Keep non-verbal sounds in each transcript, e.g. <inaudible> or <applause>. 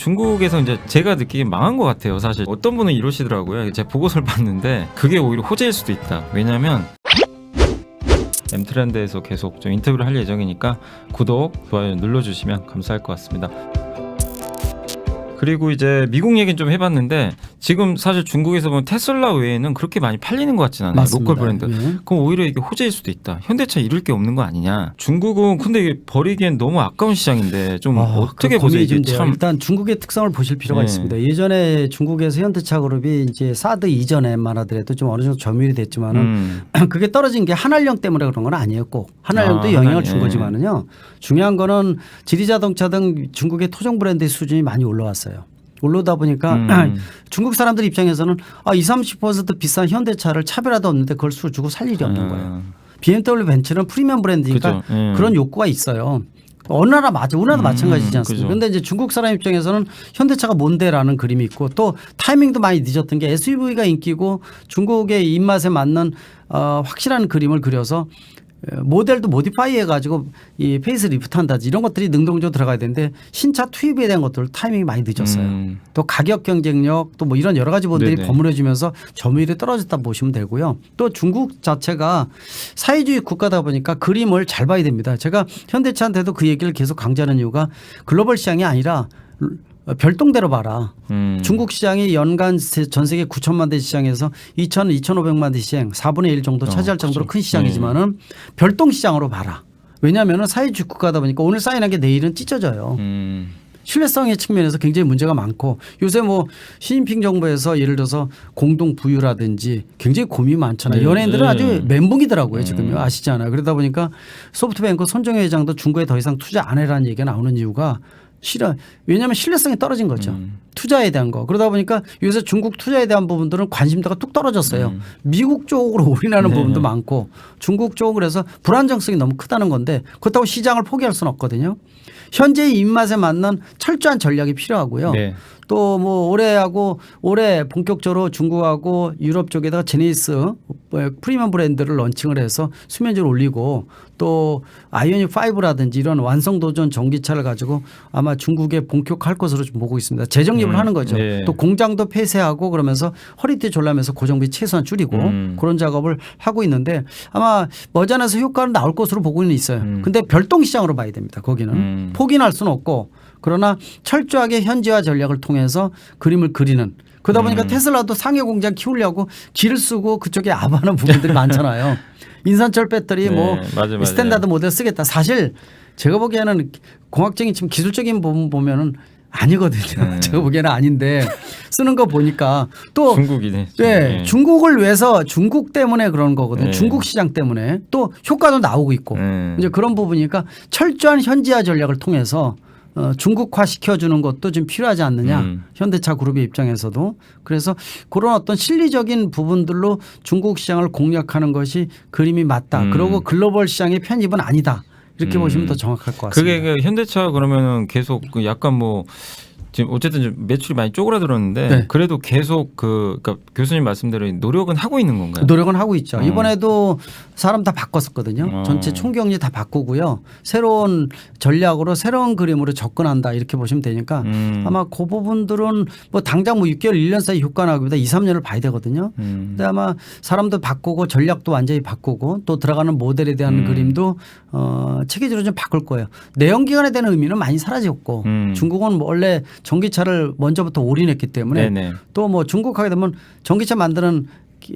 중국에서 이제 제가 느끼기엔 망한 것 같아요. 사실 어떤 분은 이러시더라고요. 제가 보고서를 봤는데 그게 오히려 호재일 수도 있다. 왜냐하면 엠트렌드에서 계속 좀 인터뷰를 할 예정이니까 구독, 좋아요 눌러주시면 감사할 것 같습니다. 그리고 이제 미국 얘기는 좀 해봤는데 지금 사실 중국에서 보면 테슬라 외에는 그렇게 많이 팔리는 것 같진 않아요. 로컬 브랜드. 예. 그럼 오히려 이게 호재일 수도 있다. 현대차 잃을 게 없는 거 아니냐. 중국은 근데 이게 버리기엔 너무 아까운 시장인데 좀 아, 어떻게 그 보세요? 이게. 참 일단 중국의 특성을 보실 필요가 네. 있습니다. 예전에 중국에서 현대차 그룹이 이제 사드 이전에만 하더라도 좀 어느 정도 점유율이 됐지만은 음, 그게 떨어진 게 한알령 때문에 그런 건. 꼭 한알령도 아, 영향을 한알, 준 예. 거지만은요. 중요한 거는 지리자동차 등 중국의 토종 브랜드의 수준이 많이 올라왔어요. 올라오다 보니까 음. <clears throat> 중국 사람들 입장에서는 아, 20, 30% 비싼 현대차를 차별화도 없는데 그걸 수 주고 살 일이 없는 거예요. BMW 벤츠는 프리미엄 브랜드니까. 예. 그런 욕구가 있어요. 어느 나라 맞아, 우리나라도 음, 마찬가지지 않습니까? 그런데 이제 중국 사람 입장에서는 현대차가 뭔데라는 그림이 있고 또 타이밍도 많이 늦었던 게 SUV가 인기고 중국의 입맛에 맞는 어, 확실한 그림을 그려서 어, 모델도 모디파이 해가지고 이 페이스 리프트 한다지 이런 것들이 능동적으로 들어가야 되는데 신차 투입에 대한 것들 타이밍이 많이 늦었어요. 음. 또 가격 경쟁력 또 뭐 이런 여러 가지 부분들이 네네. 버무려지면서 점유율이 떨어졌다 보시면 되고요. 또 중국 자체가 사회주의 국가다 보니까 그림을 잘 봐야 됩니다. 제가 현대차한테도 그 얘기를 계속 강조하는 이유가 글로벌 시장이 아니라 별동대로 봐라. 음. 중국 시장이 연간 세- 전 세계 9천만 대 시장에서 2천, 2,500만 대 시장 4분의 1 정도 어, 차지할 정도로 그죠. 큰 시장이지만은 별동 시장으로 봐라. 왜냐하면 사회주의 국가다 보니까 오늘 사인한 게 내일은 찢어져요. 음. 신뢰성의 측면에서 굉장히 문제가 많고 요새 뭐 시진핑 정부에서 예를 들어서 공동 부유라든지 굉장히 고민이 많잖아요. 네, 연예인들은 네. 아주 멘붕이더라고요. 음. 지금요. 아시잖아요. 그러다 보니까 소프트뱅크 손정혜 회장도 중국에 더 이상 투자 안 해라는 얘기가 나오는 이유가 싫어. 왜냐하면 신뢰성이 떨어진 거죠. 음. 투자에 대한 거. 그러다 보니까 요새 중국 투자에 대한 부분들은 관심도가 뚝 떨어졌어요. 음. 미국 쪽으로 <laughs> 올인하는 네. 부분도 많고 중국 쪽으로 해서 불안정성이 너무 크다는 건데 그렇다고 시장을 포기할 수는 없거든요. 현재의 입맛에 맞는 철저한 전략이 필요하고요. 네. 또뭐 올해하고 올해 본격적으로 중국하고 유럽 쪽에다가 제네시스 뭐 프리미엄 브랜드를 런칭을 해서 수면제를 올리고 또 아이오닉 5라든지 이런 완성 도전 전기차를 가지고 아마 중국에 본격할 것으로 좀 보고 있습니다. 재정 립을 음, 하는 거죠. 네. 또 공장도 폐쇄하고 그러면서 허리띠 졸라면서 고정비 최소한 줄이고 음. 그런 작업을 하고 있는데 아마 머지않아서 효과는 나올 것으로 보고는 있어요. 음. 근데 별동 시장으로 봐야 됩니다. 거기는 음. 포기할 수는 없고 그러나 철저하게 현지화 전략을 통해서 그림을 그리는 그러다 보니까 음. 테슬라도 상해 공장 키우려고 길을 쓰고 그쪽에 아바는 부분들이 <laughs> 많잖아요. 인산철 배터리 네, 뭐 맞아요, 맞아요. 스탠다드 모델 쓰겠다. 사실 제가 보기에는 공학적인 지금 기술적인 부분 보면은 아니거든요. 네. <laughs> 제가 보기에는 아닌데 쓰는 거 보니까 또 중국이네. 네, 중국을 위해서 중국 때문에 그런 거거든요. 네. 중국 시장 때문에 또 효과도 나오고 있고 네. 이제 그런 부분이니까 철저한 현지화 전략을 통해서 어, 중국화 시켜주는 것도 좀 필요하지 않느냐. 음. 현대차 그룹의 입장에서도 그래서 그런 어떤 실리적인 부분들로 중국 시장을 공략하는 것이 그림이 맞다. 음. 그리고 글로벌 시장의 편입은 아니다. 이렇게 음. 보시면 더 정확할 것 같습니다. 그게 그 현대차 그러면은 계속 그 약간 뭐 지금 어쨌든 좀 매출이 많이 쪼그라들었는데 네. 그래도 계속 그 그러니까 교수님 말씀대로 노력은 하고 있는 건가요? 노력은 하고 있죠. 어. 이번에도 사람 다 바꿨었거든요. 어. 전체 총경리 다 바꾸고요. 새로운 전략으로 새로운 그림으로 접근한다 이렇게 보시면 되니까 음. 아마 그 부분들은 뭐 당장 뭐 6개월, 1년 사이 효과 나기보다 2, 3년을 봐야 되거든요. 음. 근데 아마 사람도 바꾸고 전략도 완전히 바꾸고 또 들어가는 모델에 대한 음. 그림도 어, 체계적으로 좀 바꿀 거예요. 내연 기관에 대한 의미는 많이 사라졌고 음. 중국은 뭐 원래 전기차를 먼저부터 올인했기 때문에. 또 뭐 중국 하게 되면 전기차 만드는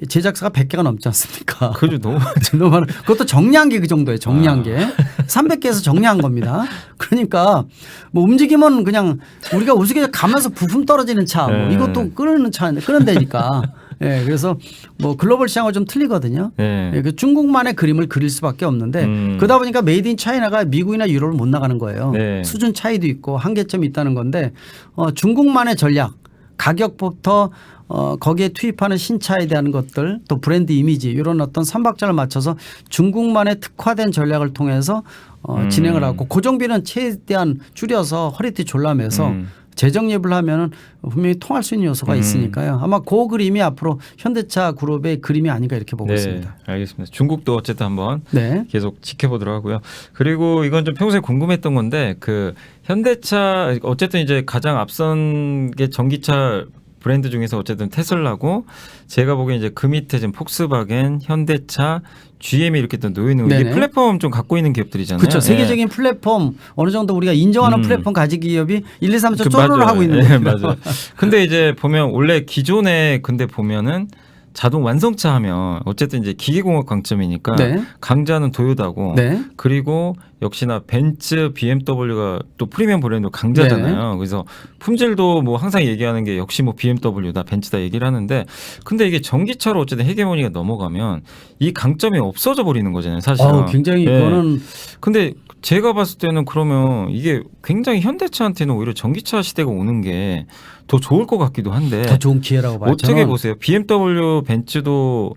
제작사가 100개가 넘지 않습니까? 그죠 너무 <laughs> 너무 많아. 그것도 정량계 그 정도예요. 정량계. 아. 300개에서 정량한 겁니다. 그러니까 뭐 움직이면 그냥 우리가 우스개 가면서 부품 떨어지는 차, 뭐 네. 이것도 끄는 차, 끄는 데니까. 예, 그래서 뭐 글로벌 시장은 좀 틀리거든요. 네. 예, 그 중국만의 그림을 그릴 수밖에 없는데 음. 그러다 보니까 메이드 인 차이나가 미국이나 유럽을 못 나가는 거예요. 네. 수준 차이도 있고 한계점이 있다는 건데 어, 중국만의 전략 가격부터 어, 거기에 투입하는 신차에 대한 것들 또 브랜드 이미지 이런 어떤 삼박자를 맞춰서 중국만의 특화된 전략을 통해서 어, 음. 진행을 하고 고정비는 최대한 줄여서 허리띠 졸라매서 음. 재정 예불 하면은 분명히 통할 수 있는 요소가 음. 있으니까요. 아마 그 그림이 앞으로 현대차 그룹의 그림이 아닌가 이렇게 보고 네, 있습니다. 알겠습니다. 중국도 어쨌든 한번 네. 계속 지켜보도록 하고요. 그리고 이건 좀 평소에 궁금했던 건데 그 현대차 어쨌든 이제 가장 앞선 게 전기차 브랜드 중에서 어쨌든 테슬라고 제가 보기엔 이제 그 밑에 지금 폭스바겐, 현대차, GM이 이렇게 또 놓여 있는 거 이게 네네. 플랫폼 좀 갖고 있는 기업들이잖아요. 그렇죠. 예. 세계적인 플랫폼 어느 정도 우리가 인정하는 음. 플랫폼 가진 기업이 1, 2, 3, 4그 쪼로를. 하고 있는 예, 거예요. 맞아요. 근데 이제 보면 원래 기존에 근데 보면은 자동 완성차 하면 어쨌든 이제 기계공학 강점이니까 네. 강자는 도요다고 네. 그리고 역시나 벤츠, BMW가 또 프리미엄 브랜드 강자잖아요. 네. 그래서 품질도 뭐 항상 얘기하는 게 역시 뭐 BMW다, 벤츠다 얘기를 하는데 근데 이게 전기차로 어쨌든 헤게모니가 넘어가면 이 강점이 없어져 버리는 거잖아요, 사실은. 어, 굉장히 예. 이거는 근데 제가 봤을 때는 그러면 이게 굉장히 현대차한테는 오히려 전기차 시대가 오는 게 더 좋을 것 같기도 한데 더 좋은 기회라고 봐요. 어떻게 저는 보세요? BMW, 벤츠도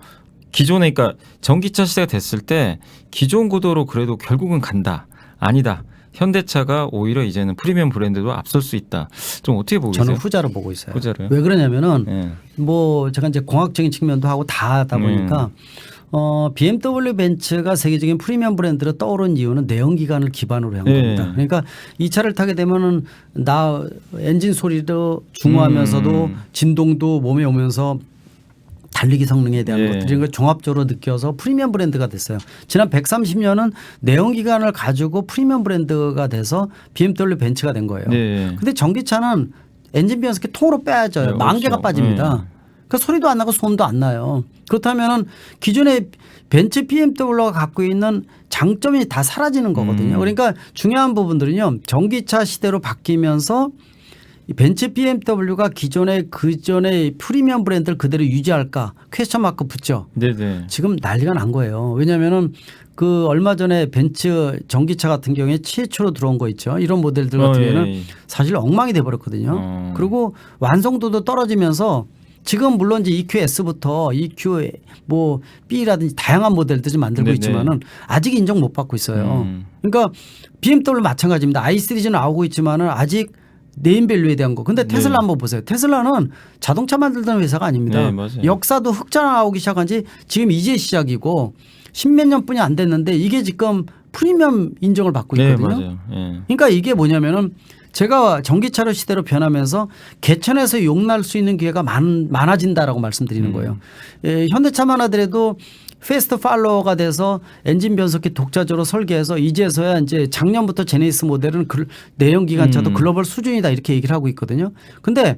기존에 그러니까 전기차 시대가 됐을 때 기존 구도로 그래도 결국은 간다. 아니다. 현대차가 오히려 이제는 프리미엄 브랜드도 앞설 수 있다. 좀 어떻게 보고 저는 계세요? 후자로 보고 있어요. 후자로요? 왜 그러냐면은 예. 뭐 제가 이제 공학적인 측면도 하고 다 하다 보니까 음. 어 BMW 벤츠가 세계적인 프리미엄 브랜드로 떠오른 이유는 내연 기관을 기반으로 한 네. 겁니다. 그러니까 이 차를 타게 되면은 나 엔진 소리도 중후하면서도 음. 진동도 몸에 오면서 달리기 성능에 대한 예. 것들 이런 걸 종합적으로 느껴서 프리미엄 브랜드가 됐어요. 지난 130년은 내연 기관을 가지고 프리미엄 브랜드가 돼서 BMW 벤츠가 된 거예요. 네. 근데 전기차는 엔진 변속기 통으로 빼야져요. 네, 만 개가 그렇죠. 빠집니다. 네. 그 소리도 안 나고 소음도 안 나요. 그렇다면은 기존의 벤츠 BMW가 갖고 있는 장점이 다 사라지는 거거든요. 음. 그러니까 중요한 부분들은요. 전기차 시대로 바뀌면서 이 벤츠 BMW가 기존의 그전의 프리미엄 브랜드를 그대로 유지할까 퀘스천 마크 붙죠. 네, 네. 지금 난리가 난 거예요. 왜냐하면은 그 얼마 전에 벤츠 전기차 같은 경우에 최초로 들어온 거 있죠. 이런 모델들 같은 어, 예, 경우에는 예. 사실 엉망이 돼 버렸거든요. 어. 그리고 완성도도 떨어지면서 지금 물론 이제 EQS부터 EQ 뭐 B라든지 다양한 모델들이 만들고 네네. 있지만은 아직 인정 못 받고 있어요. 음. 그러니까 BMW 마찬가지입니다. i 시리즈는 나오고 있지만은 아직 네임밸류에 대한 거. 근데 테슬라 네. 한번 보세요. 테슬라는 자동차 만들던 회사가 아닙니다. 네. 역사도 흑자 나오기 시작한 지 지금 이제 시작이고 십몇 년뿐이 안 됐는데 이게 지금 프리미엄 인정을 받고 네, 있거든요. 예. 그러니까 이게 뭐냐면은 제가 전기차로 시대로 변하면서 개천에서 용날 수 있는 기회가 많, 많아진다라고 말씀드리는 거예요. 예, 현대차만 하더라도 페스트 팔로워가 돼서 엔진 변속기 독자적으로 설계해서 이제서야 이제 작년부터 제네시스 모델은 글- 내연 기관차도 음. 글로벌 수준이다 이렇게 얘기를 하고 있거든요. 근데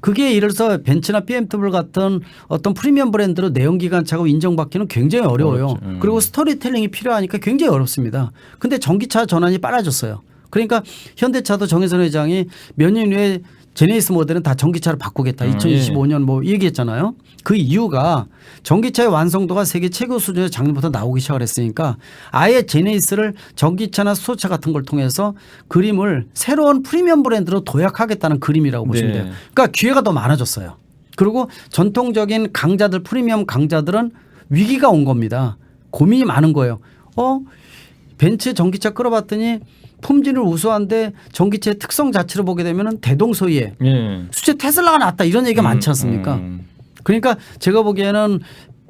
그게 들어서 벤츠나 BMW 같은 어떤 프리미엄 브랜드로 내연 기관차가 인정받기는 굉장히 어려워요. 음. 그리고 스토리텔링이 필요하니까 굉장히 어렵습니다. 근데 전기차 전환이 빨라졌어요. 그러니까 현대차도 정혜선 회장이 몇 년 후에 제네시스 모델은 다 전기차로 바꾸겠다. 아, 2025년 뭐 얘기했잖아요. 그 이유가 전기차의 완성도가 세계 최고 수준에서 작년부터 나오기 시작을 했으니까 아예 제네시스를 전기차나 수소차 같은 걸 통해서 그림을 새로운 프리미엄 브랜드로 도약하겠다는 그림이라고 보시면 네. 돼요. 그러니까 기회가 더 많아졌어요. 그리고 전통적인 강자들 프리미엄 강자들은 위기가 온 겁니다. 고민이 많은 거예요. 어 벤츠 전기차 끌어봤더니 품질은 우수한데 전기차의 특성 자체를 보게 되면 대동소이해. 예. 수제 테슬라가 낫다 이런 얘기가 많지 않습니까? 음. 그러니까 제가 보기에는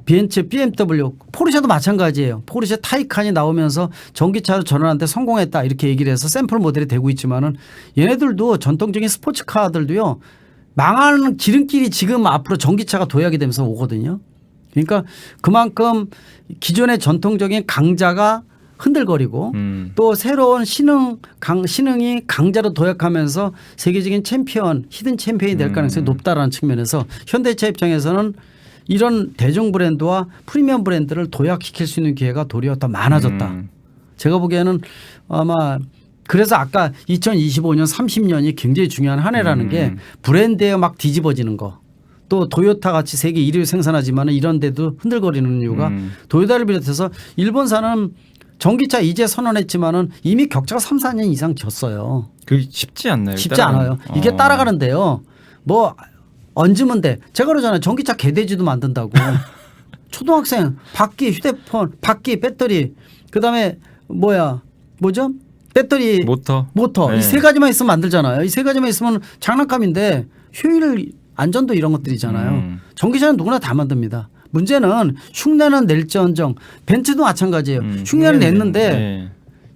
벤츠, BMW, 포르쉐도 마찬가지예요. 포르쉐 타이칸이 나오면서 전기차로 전환하는데 성공했다 이렇게 얘기를 해서 샘플 모델이 되고 있지만은 얘네들도 전통적인 스포츠카들도요 망하는 지름길이 지금 앞으로 전기차가 도약이 되면서 오거든요. 그러니까 그만큼 기존의 전통적인 강자가 흔들거리고 음. 또 새로운 신흥 강 신흥이 강자로 도약하면서 세계적인 챔피언 히든 챔피언이 될 가능성이 높다라는 측면에서 현대차 입장에서는 이런 대중 브랜드와 프리미엄 브랜드를 도약시킬 수 있는 기회가 도리어 더 많아졌다. 음. 제가 보기에는 아마 그래서 아까 2025년 30년이 굉장히 중요한 한 해라는 음. 게 브랜드에 막 뒤집어지는 거. 또 도요타 같이 세계 1위를 생산하지만 이런 데도 흔들거리는 이유가 음. 도요타를 비롯해서 일본사는 전기차 이제 선언했지만은 이미 격차가 3, 4년 이상 졌어요. 그 쉽지 않나요? 쉽지 따라가는- 않아요. 이게 어. 따라가는데요. 뭐 얹으면 돼. 제가 그러잖아요. 전기차 개돼지도 만든다고. <laughs> 초등학생 바퀴 휴대폰 바퀴 배터리 그다음에 뭐야 뭐죠? 배터리, 모터. 모터 네. 이세 가지만 있으면 만들잖아요. 이 세 가지만 있으면 장난감인데 효율, 안전도 이런 것들이잖아요. 음. 전기차는 누구나 다 만듭니다. 문제는 흉내는 낼지언정 벤츠도 마찬가지예요. 음, 흉내는 냈는데 네.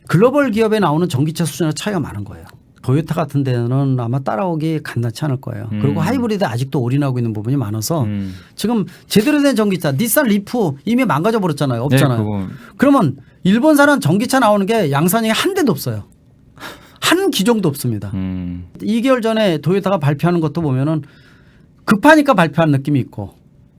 글로벌 기업에 나오는 전기차 수준의 차이가 많은 거예요. 도요타 같은 데는 아마 따라오기 간단치 않을 거예요. 음. 그리고 하이브리드 아직도 올인하고 있는 부분이 많아서 음. 지금 제대로 된 전기차 닛산 리프 이미 망가져 버렸잖아요. 네, 없잖아요. 그거 그러면 일본산은 전기차 나오는 게 양산이 한 대도 없어요. 한 기종도 없습니다. 음. 2개월 전에 도요타가 발표하는 것도 보면은 급하니까 발표한 느낌이 있고,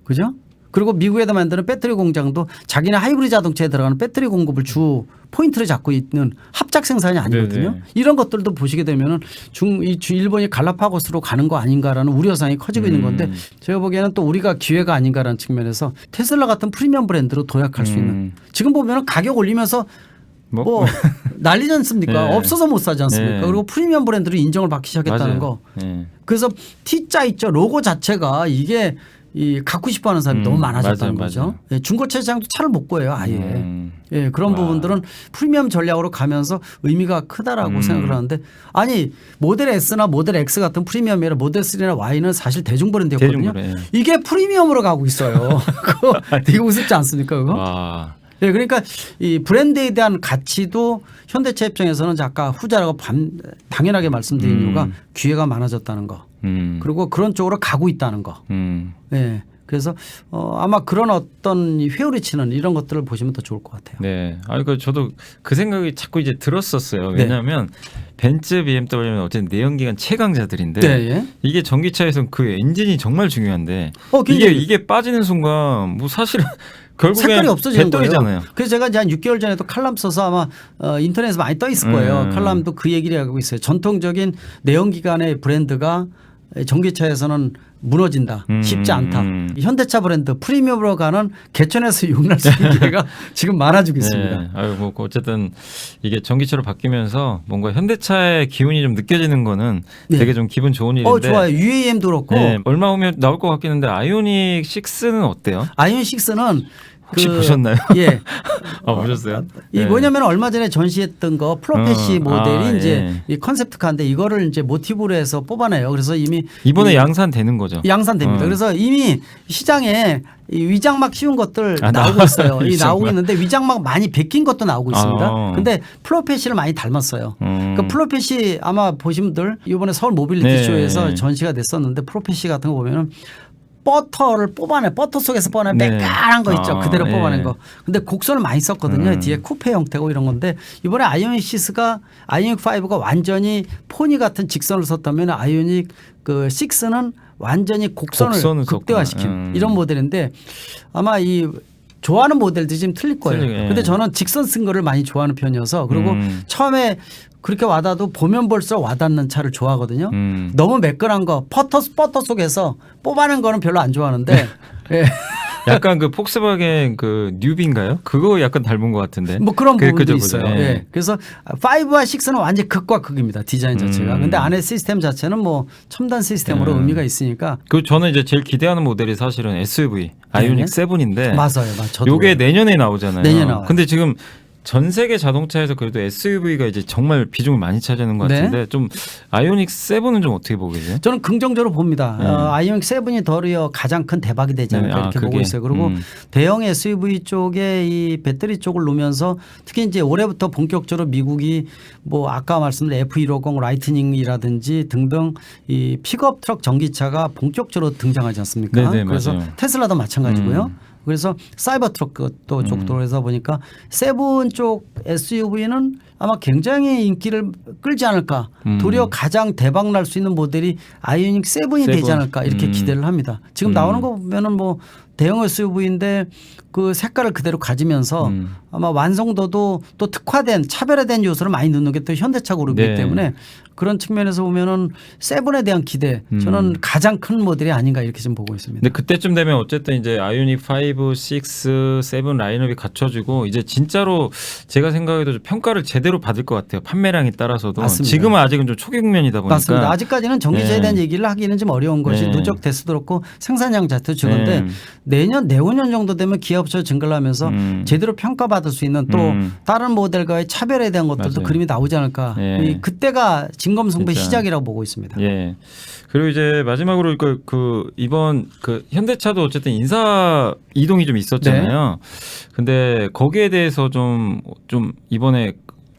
그죠? 그리고 미국에다 만드는 배터리 공장도 자기네 하이브리드 자동차에 들어가는 배터리 공급을 주 포인트를 잡고 있는 합작 생산이 아니거든요. 네네. 이런 것들도 보시게 되면은 중, 이 주- 일본이 갈라파고스로 가는 거 아닌가라는 우려사항이 커지고 있는 건데 음. 제가 보기에는 또 우리가 기회가 아닌가라는 측면에서 테슬라 같은 프리미엄 브랜드로 도약할 수 있는 음. 지금 보면은 가격 올리면서 뭐, 뭐 <laughs> 난리지 않습니까? 네. 없어서 못 사지 않습니까? 네. 그리고 프리미엄 브랜드로 인정을 받기 시작했다는 맞아요. 거. 네. 그래서 T자 있죠. 로고 자체가 이게 이 갖고 싶어 하는 사람이 음, 너무 많아졌다는 맞아요, 거죠. 맞아요. 예, 중고차 시장도 차를 못 구해요, 아예. 음. 예, 그런 와. 부분들은 프리미엄 전략으로 가면서 의미가 크다라고 음. 생각을 하는데 아니 모델 S나 모델 X 같은 프리미엄이 아니라 모델 3나 Y는 사실 대중 브랜드였거든요. 대중 브랜드. 이게 프리미엄으로 가고 있어요. <laughs> 그거 되게 우습지 않습니까, 그거? 와. 예, 그러니까 이 브랜드에 대한 가치도 현대차 입장에서는 아까 후자라고 반, 당연하게 말씀드린 음. 이유가 기회가 많아졌다는 거. 음. 그리고 그런 쪽으로 가고 있다는 거. 음. 예. 그래서 어, 아마 그런 어떤 이 회오리 치는 이런 것들을 보시면 더 좋을 것 같아요. 네. 아, 그 저도 그 생각이 자꾸 이제 들었었어요. 네. 왜냐하면 벤츠, BMW는 어쨌든 내연기관 최강자들인데 네. 예. 이게 전기차에서는 그 엔진이 정말 중요한데 어, 이게 이게 빠지는 순간 뭐 사실은 <laughs> 결국엔 색깔이 없어지는 배터리잖아요. 거예요. 그래서 제가 이제 한 6개월 전에도 칼럼 써서 아마 어, 인터넷에 많이 떠 있을 거예요. 음. 칼럼도 그 얘기를 하고 있어요. 전통적인 내연기관의 브랜드가 전기차에서는 무너진다. 음, 쉽지 않다. 음. 현대차 브랜드 프리미엄으로 가는 개천에서 <laughs> 용날 수 있는 기회가 <laughs> 지금 많아지고 있습니다. 네. 아유 뭐 어쨌든 이게 전기차로 바뀌면서 뭔가 현대차의 기운이 좀 느껴지는 거는 네. 되게 좀 기분 좋은 일인데. 어 좋아요. UAM도 그렇고 네, 얼마 후면 나올 것 같긴 한데 아이오닉 6는 어때요? 아이온 6는 혹시 보셨나요? 예. 아 <laughs> 보셨어요? 이 네. 뭐냐면 얼마 전에 전시했던 거 프로페시 어, 모델이 아, 이제 예. 이 컨셉트카인데 이거를 이제 모티브로 해서 뽑아내요. 그래서 이미 이번에 이- 양산되는 거죠. 양산됩니다. 어. 그래서 이미 시장에 이 위장막 씌운 것들 아, 나오고. 있어요. 이 나오고. 있는데 위장막 많이 베낀 것도 나오고 있습니다. 아. 근데 플로페시를 많이 닮았어요. 음. 그 플로페시 아마 보신 분들 이번에 서울 모빌리티 네. 쇼에서 전시가 됐었는데 플로페시 같은 거 보면은 버터를 뽑아내 버터 속에서 뽑아낸 네. 매끈한 거 있죠 아, 그대로 예. 뽑아낸 거 근데 곡선을 많이 썼거든요 음. 뒤에 쿠페 형태고 이런 건데 이번에 아이오닉 6가 아이오닉 5가 완전히 포니 같은 직선을 썼다면 아이오닉 그 6는 완전히 곡선을, 곡선을 극대화시킨. 음. 이런 모델인데 아마 이 좋아하는 모델도 지금 틀릴 거예요. 틀리게. 근데 저는 직선 쓴 거를 많이 좋아하는 편이어서 그리고 음. 처음에 그렇게 와닿아도 보면 볼수록 와닿는 차를 좋아하거든요. 음. 너무 매끈한 거 퍼터 버터 속에서 뽑아낸 거는 별로 안 좋아하는데 예. <laughs> 약간 그 폭스바겐 그 뉴비인가요? 그거 약간 닮은 것 같은데. 뭐 그런 그- 부분도 그죠, 있어요. 예. 예. 그래서 5와 6는 완전 극과 극입니다. 디자인 자체가. 음. 근데 안에 시스템 자체는 뭐 첨단 시스템으로 음. 의미가 있으니까 그 저는 이제 제일 기대하는 모델이 사실은 SUV 아이오닉 네. 7인데 맞아요. 맞아요. 저도 요게. 내년에 나오잖아요. 내년에 나와요. 근데 지금 전 세계 자동차에서 그래도 SUV가 이제 정말 비중을 많이 차지하는 것 네. 같은데 좀 아이오닉 7은 좀 어떻게 보고 계세요? 저는 긍정적으로 봅니다. 네. 어, 아이오닉 7이 더리어 가장 큰 대박이 되지 않을까 네, 아, 이렇게 그게. 보고 있어요. 그리고 음. 대형 SUV 쪽에 이 배터리 쪽을 놓으면서 특히 이제 올해부터 본격적으로 미국이 뭐 아까 말씀드린 F150 라이트닝이라든지 등등 이 픽업 트럭 전기차가 본격적으로 등장하지 않습니까? 네, 네, 그래서 맞아요. 테슬라도 마찬가지고요. 음. 그래서 사이버 트럭 또 쪽도 해서 보니까 세븐 쪽 SUV는 아마 굉장히 인기를 끌지 않을까. 음. 도리어 가장 대박 날 수 있는 모델이 아이오닉 7이 되지. 않을까 이렇게 음. 기대를 합니다. 지금 음. 나오는 거 보면은 뭐 대형 SUV인데 그 색깔을 그대로 가지면서 음. 아마 완성도도 또 특화된 차별화된 요소를 많이 넣는 게 또 현대차 그룹이기 네. 때문에 그런 측면에서 보면은 세븐에 대한 기대 음. 저는 가장 큰 모델이 아닌가 이렇게 좀 보고 있습니다. 근데 그때쯤 되면 어쨌든 이제 아이오닉 5, 6, 7 라인업이 갖춰지고 이제 진짜로 제가 생각해도 좀 평가를 제대로 받을 것 같아요. 판매량에 따라서도 맞습니다. 지금은 아직은 좀 초기 국면이다 보니까 맞습니다. 아직까지는 전기차에 네. 대한 얘기를 하기는 좀 어려운 것이 네. 누적 대수도 그렇고 생산량 자체도 적은데 네. 내년 내후년 정도 되면 기업체 증가를 하면서 음. 제대로 평가받을 수 있는 또 음. 다른 모델과의 차별에 대한 것들도 맞아요. 그림이 나오지 않을까. 예. 이 그때가 진검승부의 진짜. 시작이라고 보고 있습니다. 예. 그리고 이제 마지막으로 그, 그 이번 그 현대차도 어쨌든 인사 이동이 좀 있었잖아요. 네. 근데 거기에 대해서 좀좀 이번에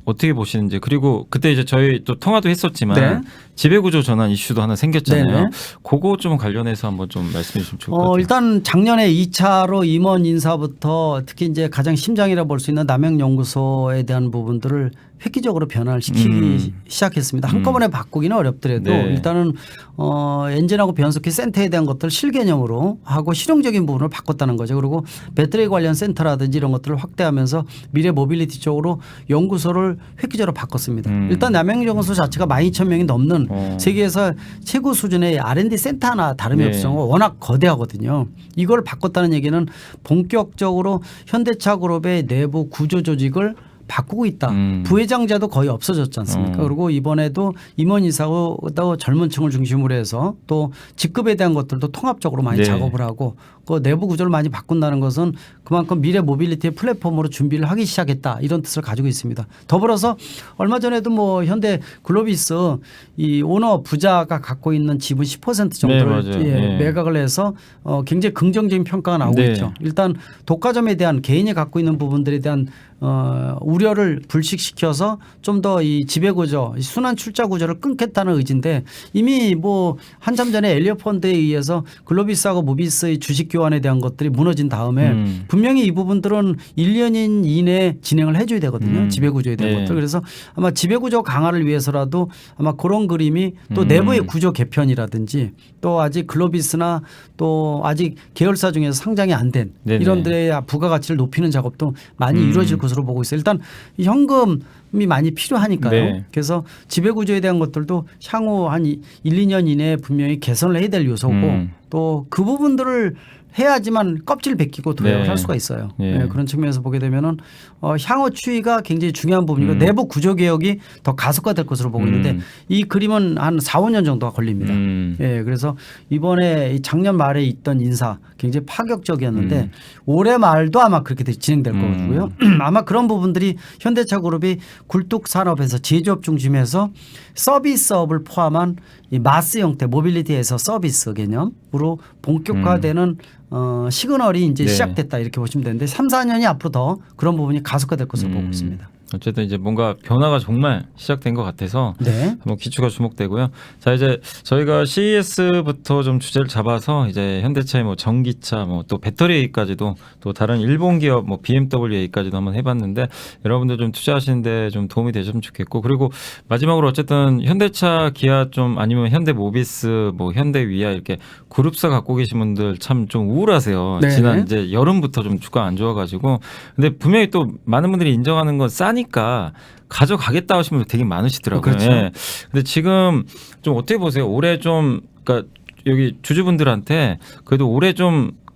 어떻게 보시는지 그리고 그때 이제 저희 또 통화도 했었지만 네. 지배구조 전환 이슈도 하나 생겼잖아요. 네네. 그거 좀 관련해서 한번 좀 말씀해 주시면 좋을 것 어, 같아요. 일단 작년에 2차로 임원 인사부터 특히 이제 가장 심장이라 볼 수 있는 남양연구소에 대한 부분들을 획기적으로 변화를 시키기 음. 시작했습니다. 한꺼번에 바꾸기는 어렵더라도 네. 일단은 어, 엔진하고 변속기 센터에 대한 것들을 실개념으로 하고 실용적인 부분을 바꿨다는 거죠. 그리고 배터리 관련 센터라든지 이런 것들을 확대하면서 미래 모빌리티 쪽으로 연구소를 획기적으로 바꿨습니다. 음. 일단 남양연구소 자체가 12,000명이 넘는 어. 세계에서 최고 수준의 R&D 센터 하나 다름이 네. 없어 워낙 거대하거든요. 이걸 바꿨다는 얘기는 본격적으로 현대차 그룹의 내부 구조 조직을 바꾸고 있다. 음. 부회장제도 거의 없어졌지 않습니까? 어. 그리고 이번에도 임원 이사고 또 젊은 층을 중심으로 해서 또 직급에 대한 것들도 통합적으로 많이 네. 작업을 하고 그 내부 구조를 많이 바꾼다는 것은 그만큼 미래 모빌리티의 플랫폼으로 준비를 하기 시작했다 이런 뜻을 가지고 있습니다. 더불어서 얼마 전에도 뭐 현대 글로비스 이 오너 부자가 갖고 있는 지분 10% 정도를 네. 예, 네. 매각을 해서 어, 굉장히 긍정적인 평가가 나오고 네. 있죠. 일단 독과점에 대한 개인이 갖고 있는 부분들에 대한 어, 우려를 불식시켜서 좀 더 이 지배구조, 이 순환 출자 구조를 끊겠다는 의지인데 이미 뭐 한참 전에 엘리어 펀드에 의해서 글로비스하고 모비스의 주식 교환에 대한 것들이 무너진 다음에 음. 분명히 이 부분들은 1년인 이내 진행을 해줘야 되거든요. 음. 지배구조에 대한 네. 것들. 그래서 아마 지배구조 강화를 위해서라도 아마 그런 그림이 또 음. 내부의 구조 개편이라든지 또 아직 글로비스나 또 아직 계열사 중에서 상장이 안 된. 이런 데의 부가가치를 높이는 작업도 많이 음. 이루어질 것으로 보고 있어요. 일단 이 현금이 많이 필요하니까요. 네. 그래서 지배 구조에 대한 것들도 향후 한 1, 2년 이내에 분명히 개선을 해야 될 요소고 음. 또그 부분들을 해야지만 껍질 벗기고 도약을 네. 할 수가 있어요. 예. 네, 그런 측면에서 보게 되면은 어, 향후 추이가 굉장히 중요한 부분이고 음. 내부 구조 개혁이 더 가속화될 것으로 보고 있는데 음. 이 그림은 한 4, 5년 정도가 걸립니다. 음. 예, 그래서 이번에 이 작년 말에 있던 인사 굉장히 파격적이었는데 음. 올해 말도 아마 그렇게 돼- 진행될 음. 거고요. <clears throat> 아마 그런 부분들이 현대차 그룹이 굴뚝 산업에서 제조업 중심에서 서비스업을 포함한 이 마스 형태 모빌리티에서 서비스 개념으로 본격화되는 어, 시그널이 이제 네. 시작됐다 이렇게 보시면 되는데 3, 4년이 앞으로 더 그런 부분이 가속화될 것으로 보고 음. 있습니다. 어쨌든 이제 뭔가 변화가 정말 시작된 것 같아서 네. 한번 기초가 주목되고요. 자 이제 저희가 CES부터 좀 주제를 잡아서 이제 현대차의 뭐 전기차, 뭐 또 배터리 얘기까지도 또 다른 일본 기업 뭐 BMW 얘기까지도 한번 해봤는데 여러분들 좀 투자하시는데 좀 도움이 되셨으면 좋겠고 그리고 마지막으로 어쨌든 현대차, 기아 좀 아니면 현대모비스, 뭐 현대위아 이렇게 그룹사 갖고 계신 분들 참 좀 우울하세요. 네. 지난 이제 여름부터 좀 주가 안 좋아가지고 근데 분명히 또 많은 분들이 인정하는 건 싸니까 가져가겠다 하시는 분들 되게 많으시더라고요. 그렇죠. 예. 근데 지금 좀 어떻게 보세요? 올해 좀 그러니까 여기 주주분들한테 그래도 올해 좀 기-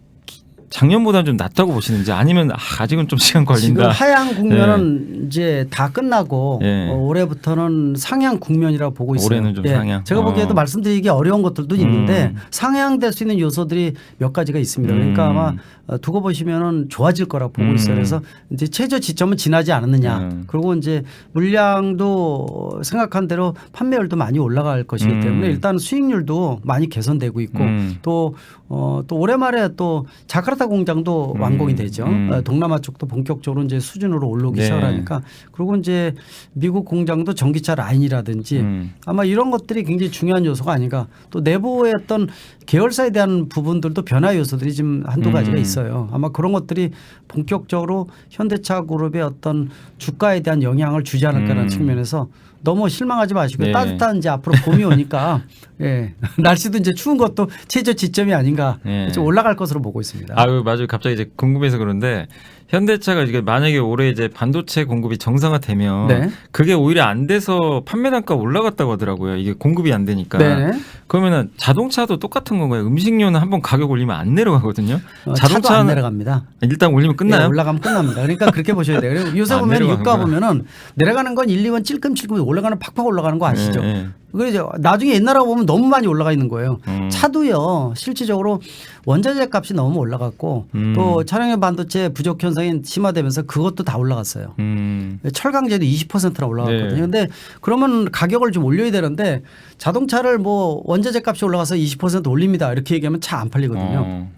작년보다는 좀 낫다고 보시는지 아니면 아, 아직은 좀 시간 지금 걸린다. 하향 국면은 이제 다 끝나고 예. 어, 올해부터는 상향 국면이라고 보고 있어요. 올해는 좀 예. 상향. 제가 보기에도 어. 말씀드리기 어려운 것들도 있는데 음. 상향될 수 있는 요소들이 몇 가지가 있습니다. 그러니까 음. 아마 어, 두고 보시면은 좋아질 거라고 보고 음. 있어요. 그래서 이제 최저 지점은 지나지 않았느냐. 음. 그리고 이제 물량도 생각한 대로 판매율도 많이 올라갈 것이기 음. 때문에 일단 수익률도 많이 개선되고 있고 음. 또, 어, 또 올해 말에 또 자카르타 공장도 음. 완공이 되죠. 음. 어, 동남아 쪽도 본격적으로 이제 수준으로 올라오기 네. 시작하니까 그리고 이제 미국 공장도 전기차 라인이라든지 음. 아마 이런 것들이 굉장히 중요한 요소가 아닌가 또 내부의 어떤 계열사에 대한 부분들도 변화 요소들이 지금 한두 음. 가지가 있어요. 아마 그런 것들이 본격적으로 현대차 그룹의 어떤 주가에 대한 영향을 주지 않을까라는 음. 측면에서 너무 실망하지 마시고 네. 따뜻한 이제 앞으로 봄이 오니까 <laughs> 예 날씨도 이제 추운 것도 최저 지점이 아닌가 네. 좀 올라갈 것으로 보고 있습니다. 아유 맞아요. 갑자기 이제 궁금해서 그런데 현대차가 이게 만약에 올해 이제 반도체 공급이 정상화되면 네. 그게 오히려 안 돼서 판매 단가 올라갔다고 하더라고요. 이게 공급이 안 되니까. 네네. 그러면은 자동차도 똑같은 건가요? 음식료는 한번 가격 올리면 안 내려가거든요. 어, 차도 안 내려갑니다. 일단 올리면 끝나요? 예, 올라가면 끝납니다. 그러니까 그렇게 보셔야 돼요. 요새 안 보면 유가. 보면은 내려가는 건 1, 2원 찔끔찔끔 올라가는 팍팍 올라가는 거 아시죠? 예, 예. 그래서 나중에 옛날하고 보면 너무 많이 올라가 있는 거예요. 음. 차도요 실질적으로 원자재 값이 너무 올라갔고 음. 또 차량용 반도체 부족 현상이 심화되면서 그것도 다 올라갔어요. 음. 철강제도 20%나 올라갔거든요. 네. 근데 그러면 가격을 좀 올려야 되는데 자동차를 뭐 원자재 값이 올라가서 20% 올립니다. 이렇게 얘기하면 차 안 팔리거든요. 어.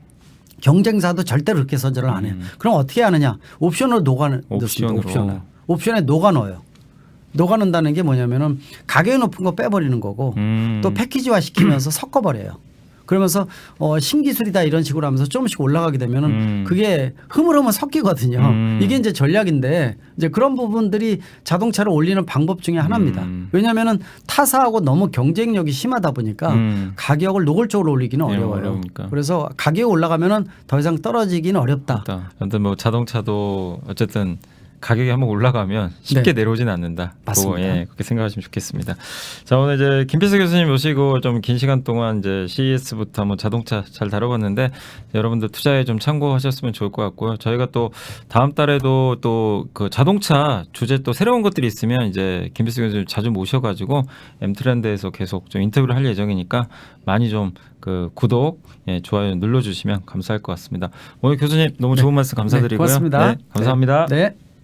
경쟁사도 절대로 그렇게 선전을 안 해요. 그럼 어떻게 하느냐? 옵션으로 녹아 넣습니다. 옵션으로. 옵션을. 옵션에 녹아 넣어요. 녹아 넣는다는 게 뭐냐면은 가격이 높은 거 빼버리는 거고 음. 또 패키지화 시키면서 <clears throat> 섞어버려요. 그러면서 어, 신기술이다 이런 식으로 하면서 조금씩 올라가게 되면은 음. 그게 흐물흐물 섞이거든요. 음. 이게 이제 전략인데 이제 그런 부분들이 자동차를 올리는 방법 중에 하나입니다. 음. 왜냐하면은 타사하고 너무 경쟁력이 심하다 보니까 음. 가격을 노골적으로 올리기는 예, 어려워요. 어려우니까. 그래서 가격이 올라가면은 더 이상 떨어지기는 어렵다. 아무튼 뭐 자동차도 어쨌든 가격이 한번 올라가면 쉽게 내려오진 않는다. 네. 맞습니다. 그거, 예, 그렇게 생각하시면 좋겠습니다. 자 오늘 이제 김필수 교수님 모시고 좀 긴 시간 동안 이제 CES부터 한번 자동차 잘 다뤄봤는데 여러분들 투자에 좀 참고하셨으면 좋을 것 같고요. 저희가 또 다음 달에도 또 그 자동차 주제 또 새로운 것들이 있으면 이제 김필수 교수님 자주 모셔가지고 엠트렌드에서 계속 좀 인터뷰를 할 예정이니까 많이 좀 그 구독, 예, 좋아요 눌러주시면 감사할 것 같습니다. 오늘 교수님 너무 좋은 말씀 감사드리고요. 네, 고맙습니다. 네, 감사합니다. 네. 네.